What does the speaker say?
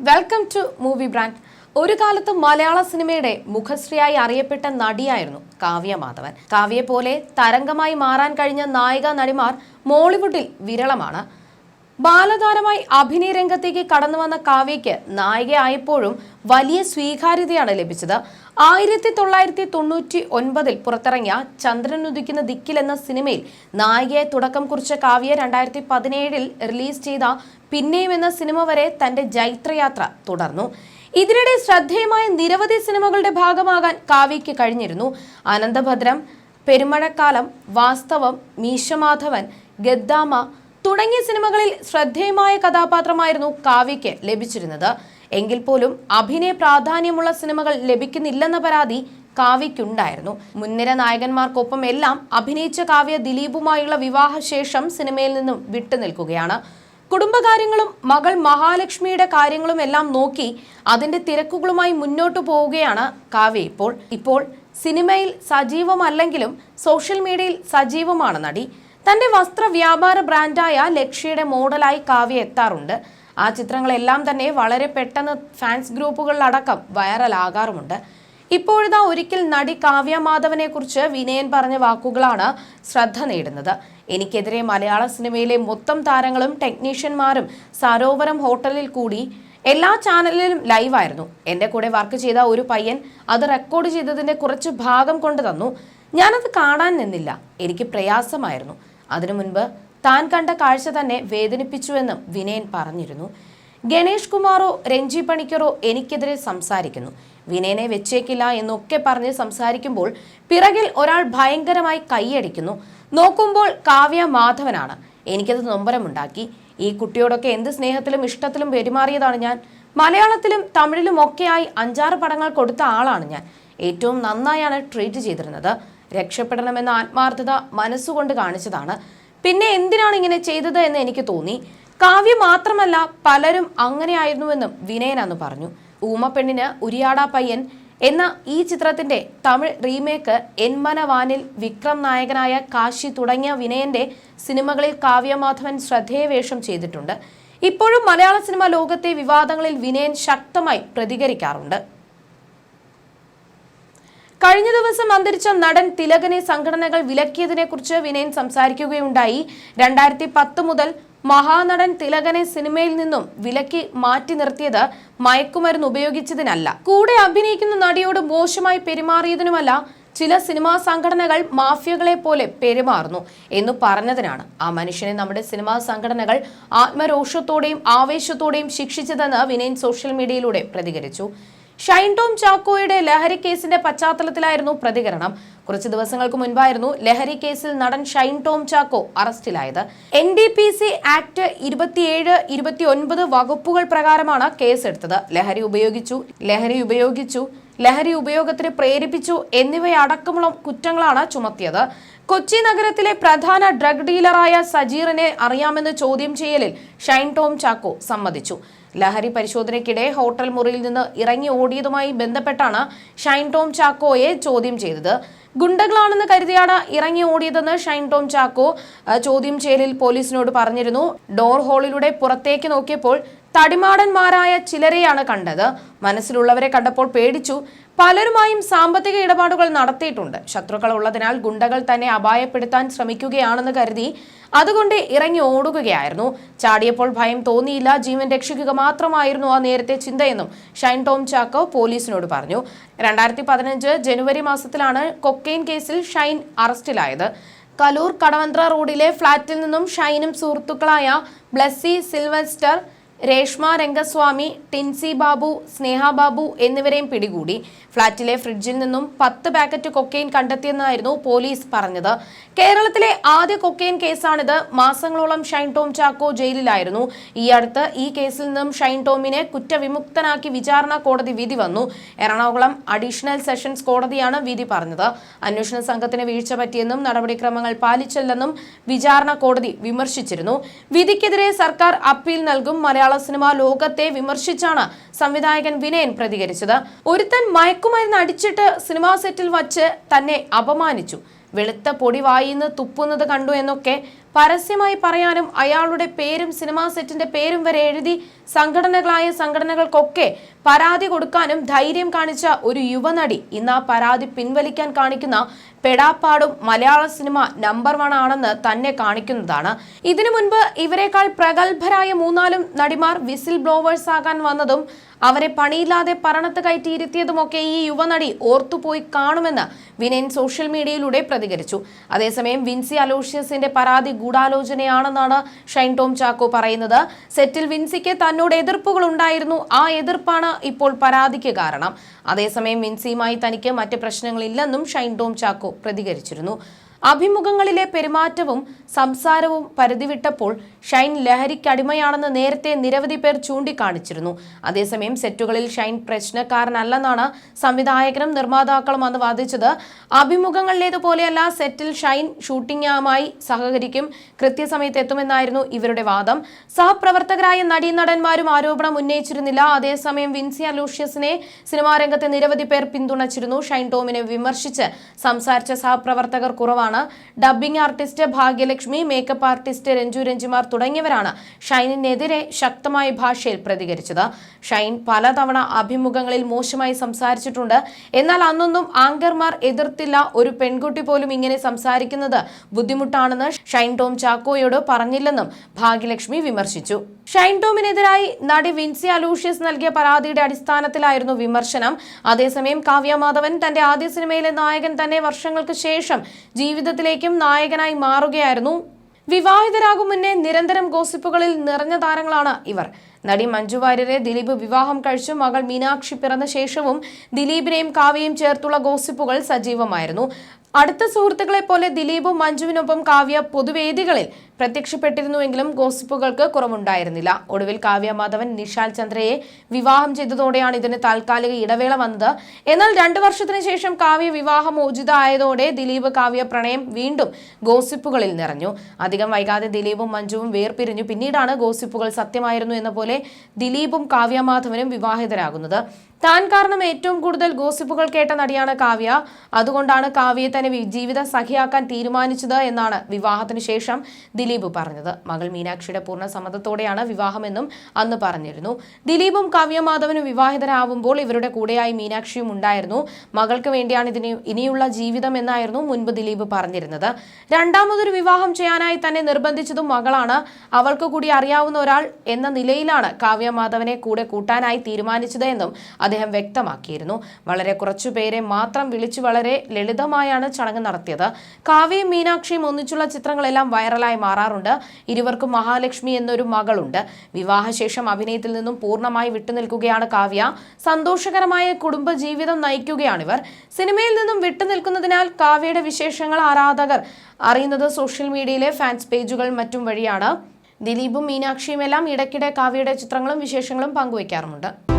Welcome to movie brand ഒരു കാലത്ത് മലയാള സിനിമയുടെ മുഖശ്രീയായി അറിയപ്പെട്ട നടിയായിരുന്നു കാവ്യ മാധവൻ. കാവ്യയെ പോലെ തരംഗമായി മാറാൻ കഴിഞ്ഞ നായിക നടിമാർ മോളിവുഡിൽ വിരളമാണ്. ബാലതാരമായി അഭിനയ രംഗത്തേക്ക് കടന്നു വന്ന കാവ്യയ്ക്ക് നായികയായപ്പോഴും വലിയ സ്വീകാര്യതയാണ് ലഭിച്ചത്. ആയിരത്തി തൊള്ളായിരത്തി തൊണ്ണൂറ്റി ഒൻപതിൽ പുറത്തിറങ്ങിയ ചന്ദ്രൻ ഉദിക്കുന്ന ദിക്കിൽ എന്ന സിനിമയിൽ നായികയായി തുടക്കം കുറിച്ച കാവ്യ രണ്ടായിരത്തി പതിനേഴിൽ റിലീസ് ചെയ്ത പിന്നെയും എന്ന സിനിമ വരെ തന്റെ ജൈത്രയാത്ര തുടർന്നു. ഇതിനിടെ ശ്രദ്ധേയമായ നിരവധി സിനിമകളുടെ ഭാഗമാകാൻ കാവ്യയ്ക്ക് കഴിഞ്ഞിരുന്നു. അനന്തഭദ്രം പെരുമഴക്കാലം വാസ്തവം മീശമാധവൻ ഗദ്ദാമ തുടങ്ങിയ സിനിമകളിൽ ശ്രദ്ധേയമായ കഥാപാത്രമായിരുന്നു കാവ്യയ്ക്ക് ലഭിച്ചിരുന്നത്. എങ്കിൽ പോലും അഭിനയ പ്രാധാന്യമുള്ള സിനിമകൾ ലഭിക്കുന്നില്ലെന്ന പരാതി കാവ്യയ്ക്കുണ്ടായിരുന്നു. മുൻനിര നായകന്മാർക്കൊപ്പം എല്ലാം അഭിനയിച്ച കാവ്യ ദിലീപുമായുള്ള വിവാഹശേഷം സിനിമയിൽ നിന്നും വിട്ടുനിൽക്കുകയാണ് കുടുംബകാര്യങ്ങളും മകൾ മഹാലക്ഷ്മിയുടെ കാര്യങ്ങളും എല്ലാം നോക്കി അതിന്റെ തിരക്കുകളുമായി മുന്നോട്ടു പോവുകയാണ് കാവ്യ ഇപ്പോൾ. ഇപ്പോൾ സിനിമയിൽ സജീവമല്ലെങ്കിലും സോഷ്യൽ മീഡിയയിൽ സജീവമാണ് നടി. തന്റെ വസ്ത്ര വ്യാപാര ബ്രാൻഡായ ലക്ഷ്യയുടെ മോഡലായി കാവ്യ എത്താറുണ്ട്. ആ ചിത്രങ്ങളെല്ലാം തന്നെ വളരെ പെട്ടെന്ന് ഫാൻസ് ഗ്രൂപ്പുകളിലടക്കം വൈറലാകാറുമുണ്ട്. ഇപ്പോഴിതാ ഒരിക്കൽ നടി കാവ്യ മാധവനെ കുറിച്ച് വിനയൻ പറഞ്ഞ വാക്കുകളാണ് ശ്രദ്ധ നേടുന്നത്. എനിക്കെതിരെ മലയാള സിനിമയിലെ മൊത്തം താരങ്ങളും ടെക്നീഷ്യന്മാരും സരോവരം ഹോട്ടലിൽ കൂടി എല്ലാ ചാനലിലും ലൈവായിരുന്നു. എന്റെ കൂടെ വർക്ക് ചെയ്ത ഒരു പയ്യൻ അത് റെക്കോർഡ് ചെയ്തതിന്റെ കുറച്ച് ഭാഗം കൊണ്ട് തന്നു ഞാനത് കാണാൻ നിന്നില്ല. എനിക്ക് പ്രയാസമായിരുന്നു. അതിനു മുൻപ് താൻ കണ്ട കാഴ്ച തന്നെ വേദനിപ്പിച്ചുവെന്നും വിനയൻ പറഞ്ഞിരുന്നു. ഗണേഷ് കുമാറോ രഞ്ജി പണിക്കറോ എനിക്കെതിരെ സംസാരിക്കുന്നു. വിനയനെ വെച്ചേക്കില്ല എന്നൊക്കെ പറഞ്ഞ് സംസാരിക്കുമ്പോൾ പിറകിൽ ഒരാൾ ഭയങ്കരമായി കൈയടിക്കുന്നു. നോക്കുമ്പോൾ കാവ്യ മാധവനാണ്. എനിക്കത് നൊമ്പരമുണ്ടാക്കി. ഈ കുട്ടിയോടൊക്കെ എന്ത് സ്നേഹത്തിലും ഇഷ്ടത്തിലും പെരുമാറിയതാണ് ഞാൻ. മലയാളത്തിലും തമിഴിലും ഒക്കെയായി അഞ്ചാറ് പടങ്ങൾ കൊടുത്ത ആളാണ് ഞാൻ. ഏറ്റവും നന്നായാണ് ട്രീറ്റ് ചെയ്തിരുന്നത്. രക്ഷപ്പെടണമെന്ന ആത്മാർത്ഥത മനസ്സുകൊണ്ട് കാണിച്ചതാണ്. പിന്നെ എന്തിനാണ് ഇങ്ങനെ ചെയ്തത് എന്ന് എനിക്ക് തോന്നി. കാവ്യ മാത്രമല്ല പലരും അങ്ങനെയായിരുന്നുവെന്നും വിനയൻ അന്ന് പറഞ്ഞു. ഊമപ്പെണ്ണിന് ഉരിയാടാ പയ്യൻ എന്ന ഈ ചിത്രത്തിന്റെ തമിഴ് റീമേക്ക് എൻമനവാനിൽ വിക്രം നായകനായ കാശി തുടങ്ങിയ വിനയന്റെ സിനിമകളിൽ കാവ്യമാധവൻ ശ്രദ്ധേയ വേഷം ചെയ്തിട്ടുണ്ട്. ഇപ്പോഴും മലയാള സിനിമ ലോകത്തെ വിവാദങ്ങളിൽ വിനയൻ ശക്തമായി പ്രതികരിക്കാറുണ്ട്. കഴിഞ്ഞ ദിവസം അന്തരിച്ച നടൻ തിലകനെ സംഘടനകൾ വിലക്കിയതിനെ കുറിച്ച് വിനയൻ സംസാരിക്കുകയുണ്ടായി. രണ്ടായിരത്തി പത്ത് മുതൽ മഹാനടൻ തിലകനെ സിനിമയിൽ നിന്നും വിലക്കി മാറ്റി നിർത്തിയത് മയക്കുമരുന്ന് ഉപയോഗിച്ചതിനല്ല. കൂടെ അഭിനയിക്കുന്ന നടിയോട് മോശമായി പെരുമാറിയതിനുമല്ല ചില സിനിമാ സംഘടനകൾ മാഫിയകളെ പോലെ പെരുമാറുന്നു എന്ന് പറഞ്ഞതിനാണ് ആ മനുഷ്യനെ നമ്മുടെ സിനിമാ സംഘടനകൾ ആത്മരോഷത്തോടെയും ആവേശത്തോടെയും ശിക്ഷിച്ചതെന്ന് വിനയൻ സോഷ്യൽ മീഡിയയിലൂടെ പ്രതികരിച്ചു. ഷൈൻ ടോം ചാക്കോയുടെ ലഹരി കേസിന്റെ പശ്ചാത്തലത്തിലായിരുന്നു പ്രതികരണം. കുറച്ച് ദിവസങ്ങൾക്ക് മുൻപായിരുന്നു ലഹരി കേസിൽ നടൻ ഷൈൻ ടോം ചാക്കോ അറസ്റ്റിലായത്. N D P S act ഇരുപത്തിയേഴ് ഇരുപത്തി ഒൻപത് വകുപ്പുകൾ പ്രകാരമാണ് കേസെടുത്തത്. ലഹരി ഉപയോഗിച്ചു ലഹരി ഉപയോഗിച്ചു ലഹരി ഉപയോഗത്തിന് പ്രേരിപ്പിച്ചു എന്നിവയടക്കമുള്ള കുറ്റങ്ങളാണ് ചുമത്തിയത്. കൊച്ചി നഗരത്തിലെ പ്രധാന ഡ്രഗ് ഡീലറായ സജീറിനെ അറിയാമെന്ന് ചോദ്യം ചെയ്യലിൽ ഷൈൻ ടോം ചാക്കോ സമ്മതിച്ചു. ലഹരി പരിശോധനയ്ക്കിടെ ഹോട്ടൽ മുറിയിൽ നിന്ന് ഇറങ്ങി ഓടിയതുമായി ബന്ധപ്പെട്ടാണ് ഷൈൻ ടോം ചാക്കോയെ ചോദ്യം ചെയ്തത്. ഗുണ്ടകളാണെന്ന് കരുതിയാണ് ഇറങ്ങി ഓടിയതെന്ന് ഷൈൻ ടോം ചാക്കോ ചോദ്യം ചെയ്യലിൽ പോലീസിനോട് പറഞ്ഞിരുന്നു. ഡോർ ഹോളിലൂടെ പുറത്തേക്ക് നോക്കിയപ്പോൾ തടിമാടന്മാരായ ചിലരെയാണ് കണ്ടത്. മനസ്സിലുള്ളവരെ കണ്ടപ്പോൾ പേടിച്ചു. പലരുമായും സാമ്പത്തിക ഇടപാടുകൾ നടത്തിയിട്ടുണ്ട്. ശത്രുക്കൾ ഉള്ളതിനാൽ ഗുണ്ടകൾ തന്നെ അപായപ്പെടുത്താൻ ശ്രമിക്കുകയാണെന്ന് കരുതി അതുകൊണ്ട് ഇറങ്ങി ഓടുകയായിരുന്നു. ചാടിയപ്പോൾ ഭയം തോന്നിയില്ല. ജീവൻ രക്ഷിക്കുക മാത്രമായിരുന്നു ആ നേരത്തെ ചിന്തയെന്നും ഷൈൻ ടോം ചാക്കോ പോലീസിനോട് പറഞ്ഞു. രണ്ടായിരത്തി പതിനഞ്ച് ജനുവരി മാസത്തിലാണ് കൊക്കെയിൻ കേസിൽ ഷൈൻ അറസ്റ്റിലായത്. കലൂർ കടവന്ത്ര റോഡിലെ ഫ്ളാറ്റിൽ നിന്നും ഷൈനും സുഹൃത്തുക്കളായ ബ്ലസ്സി സിൽവസ്റ്റർ രേഷ്മ രംഗസ്വാമി ടിൻസി ബാബു സ്നേഹ ബാബു എന്നിവരെയും പിടികൂടി. ഫ്ളാറ്റിലെ ഫ്രിഡ്ജിൽ നിന്നും പത്ത് പാക്കറ്റ് കൊക്കെയിൻ കണ്ടെത്തിയെന്നായിരുന്നു പോലീസ് പറഞ്ഞത്. കേരളത്തിലെ ആദ്യ കൊക്കെയിൻ കേസാണിത്. മാസങ്ങളോളം ഷൈൻ ടോം ചാക്കോ ജയിലിലായിരുന്നു. ഈ അടുത്ത് ഈ കേസിൽ നിന്നും ഷൈൻ ടോമിനെ കുറ്റവിമുക്തനാക്കി വിചാരണ കോടതി വിധി വന്നു. എറണാകുളം അഡീഷണൽ സെഷൻസ് കോടതിയാണ് വിധി പറഞ്ഞത്. അന്വേഷണ സംഘത്തിന് വീഴ്ച പറ്റിയെന്നും നടപടിക്രമങ്ങൾ പാലിച്ചില്ലെന്നും വിചാരണ കോടതി വിമർശിച്ചിരുന്നു. വിധിക്കെതിരെ സർക്കാർ അപ്പീൽ നൽകും മലയാള സിനിമ ലോകത്തെ വിമർശിച്ചാണ് സംവിധായകൻ വിനയൻ പ്രതികരിച്ചത്. ഒരുത്തൻ മയക്കുമരുന്ന് അടിച്ചിട്ട് സിനിമാ സെറ്റിൽ വച്ച് തന്നെ അപമാനിച്ചു. വെളുത്ത പൊടി വായിന്ന് തുപ്പുന്നത് കണ്ടു എന്നൊക്കെ പരസ്യമായി പറയാനും അയാളുടെ പേരും സിനിമാ സെറ്റിന്റെ പേരും വരെ എഴുതി സംഘടനകളായ സംഘടനകൾക്കൊക്കെ പരാതി കൊടുക്കാനും ധൈര്യം കാണിച്ച ഒരു യുവനടി ഇന്ന് ആ പരാതി പിൻവലിക്കാൻ കാണിക്കുന്ന പെടാപ്പാടും മലയാള സിനിമ നമ്പർ വൺ ആണെന്ന് തന്നെ കാണിക്കുന്നതാണ്. ഇതിനു മുൻപ് ഇവരെക്കാൾ പ്രഗത്ഭരായ മൂന്നാലും നടിമാർ വിസിൽ ബ്ലോവേഴ്സ് ആകാൻ വന്നതും അവരെ പണിയില്ലാതെ പറണത്ത് കയറ്റിയിരുത്തിയതുമൊക്കെ ഈ യുവനടി ഓർത്തുപോയി കാണുമെന്ന് വിനയൻ സോഷ്യൽ മീഡിയയിലൂടെ പ്രതികരിച്ചു. അതേസമയം വിൻസി അലോഷ്യസിന്റെ പരാതി ഗൂഢാലോചനയാണെന്നാണ് ഷൈൻ ടോം ചാക്കോ പറയുന്നത്. സെറ്റിൽ വിൻസിക്ക് തന്നോട് എതിർപ്പുകൾ ഉണ്ടായിരുന്നു ആ എതിർപ്പാണ് ഇപ്പോൾ പരാതിക്ക് കാരണം. അതേസമയം വിൻസിയുമായി തനിക്ക് മറ്റ് പ്രശ്നങ്ങളില്ലെന്നും ഷൈൻ ടോം ചാക്കോ പ്രതികരിച്ചിരുന്നു. അഭിമുഖങ്ങളിലെ പെരുമാറ്റവും സംസാരവും പരിധിവിട്ടപ്പോൾ ഷൈൻ ലഹരിക്കടിമയാണെന്ന് നേരത്തെ നിരവധി പേർ ചൂണ്ടിക്കാണിച്ചിരുന്നു. അതേസമയം സെറ്റുകളിൽ ഷൈൻ പ്രശ്നക്കാരനല്ലെന്നാണ് സംവിധായകനും നിർമ്മാതാക്കളും അന്ന് വാദിച്ചത്. അഭിമുഖങ്ങളിലേതുപോലെയല്ല സെറ്റിൽ ഷൈൻ ഷൂട്ടിംഗുമായി സഹകരിക്കും കൃത്യസമയത്ത് എത്തുമെന്നായിരുന്നു ഇവരുടെ വാദം. സഹപ്രവർത്തകരായ നടീനടന്മാരും ആരോപണം ഉന്നയിച്ചിരുന്നില്ല. അതേസമയം വിൻസി അലൂഷ്യസിനെ സിനിമാ രംഗത്തെ നിരവധി പേർ പിന്തുണച്ചിരുന്നു. ഷൈൻ ടോമിനെ വിമർശിച്ച് സംസാരിച്ച സഹപ്രവർത്തകർ കുറവാണ്. Dubbing artist Bhagyalakshmi makeup artist Renju Renjimar തുടങ്ങിയവരാണ് ഷൈനിനെതിരെ ശക്തമായ ഭാഷയിൽ പ്രതികരിച്ചത്. ഷൈൻ പലതവണ അഭിമുഖങ്ങളിൽ മോശമായി സംസാരിച്ചിട്ടുണ്ട്. എന്നാൽ അന്നൊന്നും ആങ്കർമാർ എതിർത്തില്ല. ഒരു പെൺകുട്ടി പോലും ഇങ്ങനെ സംസാരിക്കുന്നത് ബുദ്ധിമുട്ടാണെന്ന് ഷൈൻ ടോം ചാക്കോയോട് പറഞ്ഞില്ലെന്നും ഭാഗ്യലക്ഷ്മി വിമർശിച്ചു. ഷൈൻ ടോമിനെതിരായി നടി വിൻസി അലൂഷ്യസ് നൽകിയ പരാതിയുടെ അടിസ്ഥാനത്തിലായിരുന്നു വിമർശനം. അതേസമയം കാവ്യ മാധവൻ തന്റെ ആദ്യ സിനിമയിലെ നായകൻ തന്നെ വർഷങ്ങൾക്ക് ശേഷം ജീവിതത്തിലേക്കും നായകനായി മാറുകയായിരുന്നു. വിവാഹിതരാകും മുന്നേ നിരന്തരം ഗോസിപ്പുകളിൽ നിറഞ്ഞ താരങ്ങളാണ് ഇവർ. നടി മഞ്ജു വാര്യരെ ദിലീപ് വിവാഹം കഴിച്ചു മകൾ മീനാക്ഷി പിറന്ന ശേഷവും ദിലീപിനെയും കാവ്യയും ചേർത്തുള്ള ഗോസിപ്പുകൾ സജീവമായിരുന്നു. അടുത്ത സുഹൃത്തുക്കളെ പോലെ ദിലീപും മഞ്ജുവിനൊപ്പം കാവ്യ പൊതുവേദികളിൽ പ്രത്യക്ഷപ്പെട്ടിരുന്നുവെങ്കിലും ഗോസിപ്പുകൾക്ക് കുറവുണ്ടായിരുന്നില്ല. ഒടുവിൽ കാവ്യ മാധവൻ നിഷാൽ ചന്ദ്രയെ വിവാഹം ചെയ്തതോടെയാണ് ഇതിന് താൽക്കാലിക ഇടവേള വന്നത്. എന്നാൽ രണ്ടു വർഷത്തിന് ശേഷം കാവ്യ വിവാഹം ഊർജിതമായതോടെ ദിലീപ് കാവ്യ പ്രണയം വീണ്ടും ഗോസിപ്പുകളിൽ നിറഞ്ഞു. അധികം വൈകാതെ ദിലീപും മഞ്ജുവും വേർപിരിഞ്ഞു. പിന്നീടാണ് ഗോസിപ്പുകൾ സത്യമായിരുന്നു എന്ന പോലെ ദിലീപും കാവ്യ മാധവനും വിവാഹിതരാകുന്നത്. താൻ കാരണം ഏറ്റവും കൂടുതൽ ഗോസിപ്പുകൾ കേട്ട നടിയാണ് കാവ്യ. അതുകൊണ്ടാണ് കാവ്യയെ തന്നെ വി- ജീവിത സഖിയാക്കാൻ തീരുമാനിച്ചത് എന്നാണ് വിവാഹത്തിന് ശേഷം ദിലീപ് പറഞ്ഞത്. മകൾ മീനാക്ഷിയുടെ പൂർണ സമ്മതത്തോടെയാണ് വിവാഹമെന്നും അന്ന് പറഞ്ഞിരുന്നു. ദിലീപും കാവ്യ മാധവനും വിവാഹിതരാവുമ്പോൾ ഇവരുടെ കൂടെയായി മീനാക്ഷിയും ഉണ്ടായിരുന്നു. മകൾക്ക് വേണ്ടിയാണ് ഇതിന് ഇനിയുള്ള ജീവിതം എന്നായിരുന്നു മുൻപ് ദിലീപ് പറഞ്ഞിരുന്നത്. രണ്ടാമതൊരു വിവാഹം ചെയ്യാനായി തന്നെ നിർബന്ധിച്ചതും മകളാണ്. അവൾക്ക് കൂടി അറിയാവുന്ന ഒരാൾ എന്ന നിലയിലാണ് കാവ്യമാധവനെ കൂടെ കൂട്ടാനായി തീരുമാനിച്ചത് എന്നും അദ്ദേഹം വ്യക്തമാക്കിയിരുന്നു. വളരെ കുറച്ചു പേരെ മാത്രം വിളിച്ചു വളരെ ലളിതമായാണ് ചടങ്ങ് നടത്തിയത്. കാവ്യയും മീനാക്ഷിയും ഒന്നിച്ചുള്ള ചിത്രങ്ങളെല്ലാം വൈറലായി മാറാറുണ്ട്. ഇരുവർക്കും മഹാലക്ഷ്മി എന്നൊരു മകളുണ്ട്. വിവാഹശേഷം അഭിനയത്തിൽ നിന്നും പൂർണമായി വിട്ടുനിൽക്കുകയാണ് കാവ്യ. സന്തോഷകരമായ കുടുംബജീവിതം നയിക്കുകയാണിവർ. സിനിമയിൽ നിന്നും വിട്ടുനിൽക്കുന്നതിനാൽ കാവ്യയുടെ വിശേഷങ്ങൾ ആരാധകർ അറിയുന്നത് സോഷ്യൽ മീഡിയയിലെ ഫാൻസ് പേജുകൾ മറ്റും വഴിയാണ്. ദിലീപും മീനാക്ഷിയും എല്ലാം ഇടയ്ക്കിടെ കാവ്യയുടെ ചിത്രങ്ങളും വിശേഷങ്ങളും പങ്കുവയ്ക്കാറുമുണ്ട്.